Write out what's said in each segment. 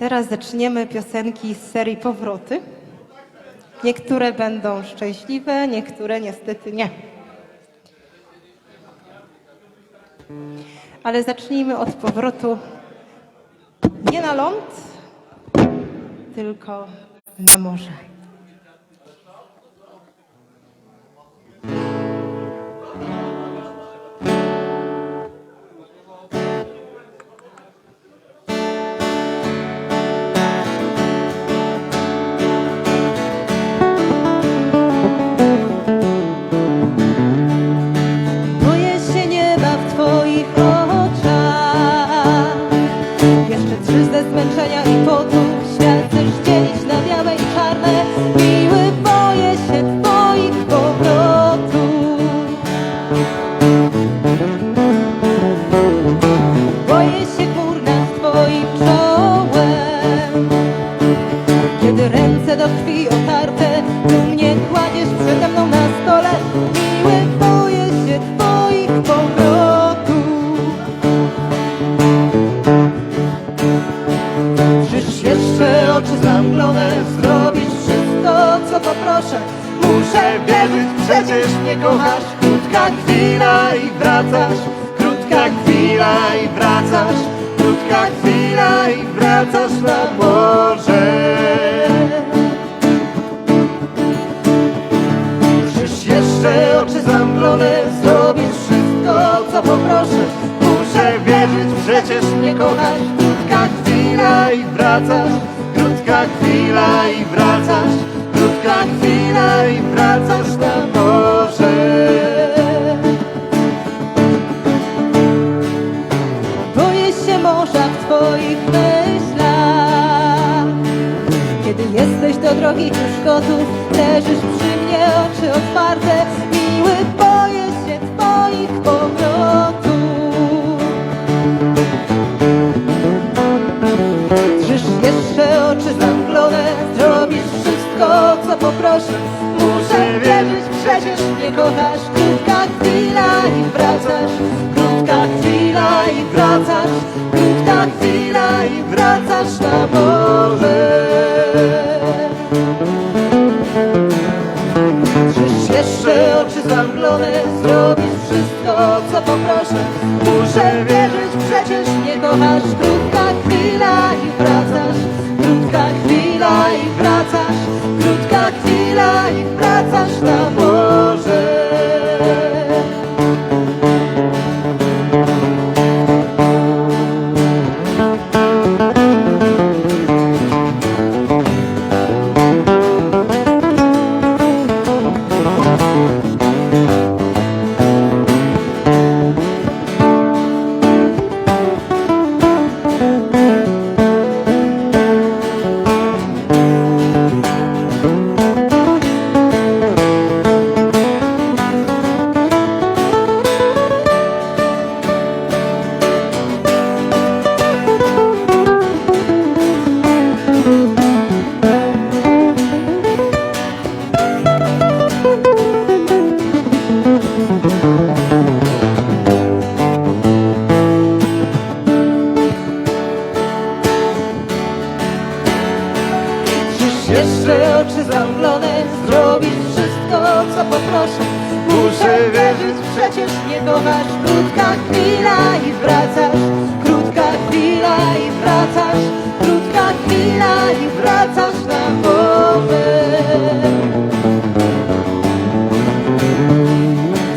Teraz zaczniemy piosenki z serii Powroty. Niektóre będą szczęśliwe, niektóre niestety nie. Ale zacznijmy od powrotu nie na ląd, tylko na morze. Muszę wierzyć, przecież mnie kochasz. Krótka chwila i wracasz. Krótka chwila i wracasz. Krótka chwila i wracasz na morze. Czyż jeszcze oczy zamglone Zrobisz wszystko, co poproszę. Muszę wierzyć, przecież mnie kochasz. Krótka chwila i wracasz. Krótka chwila i wracasz Krótka chwila i wracasz na morze. Boję się morza w Twoich myślach. Kiedy jesteś do drogi już gotów Leżysz przy mnie, oczy otwarte. Miły, boję się Twoich co poproszę. Muszę wierzyć, przecież mnie kochasz. Krótka chwila i wracasz. Krótka chwila i wracasz. Krótka chwila i wracasz na morze. Czyż jeszcze oczy zamglone Zrobisz wszystko, co poproszę? Muszę wierzyć, przecież mnie kochasz. Krótka chwila i wracasz. Krótka chwila i wracasz co poproszę Muszę wierzyć, przecież mnie kochasz Krótka chwila i wracasz Krótka chwila i wracasz Krótka chwila i wracasz na morze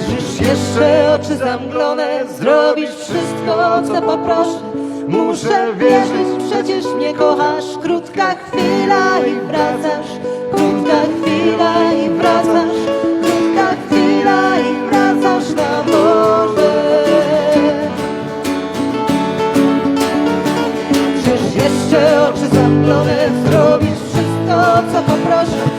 Czyż jeszcze oczy zamglone Zrobisz wszystko, co poproszę. Muszę wierzyć, przecież mnie kochasz. Krótka chwila i wracasz Krótka chwila jeszcze oczy zamglone Zrobisz wszystko, co poproszę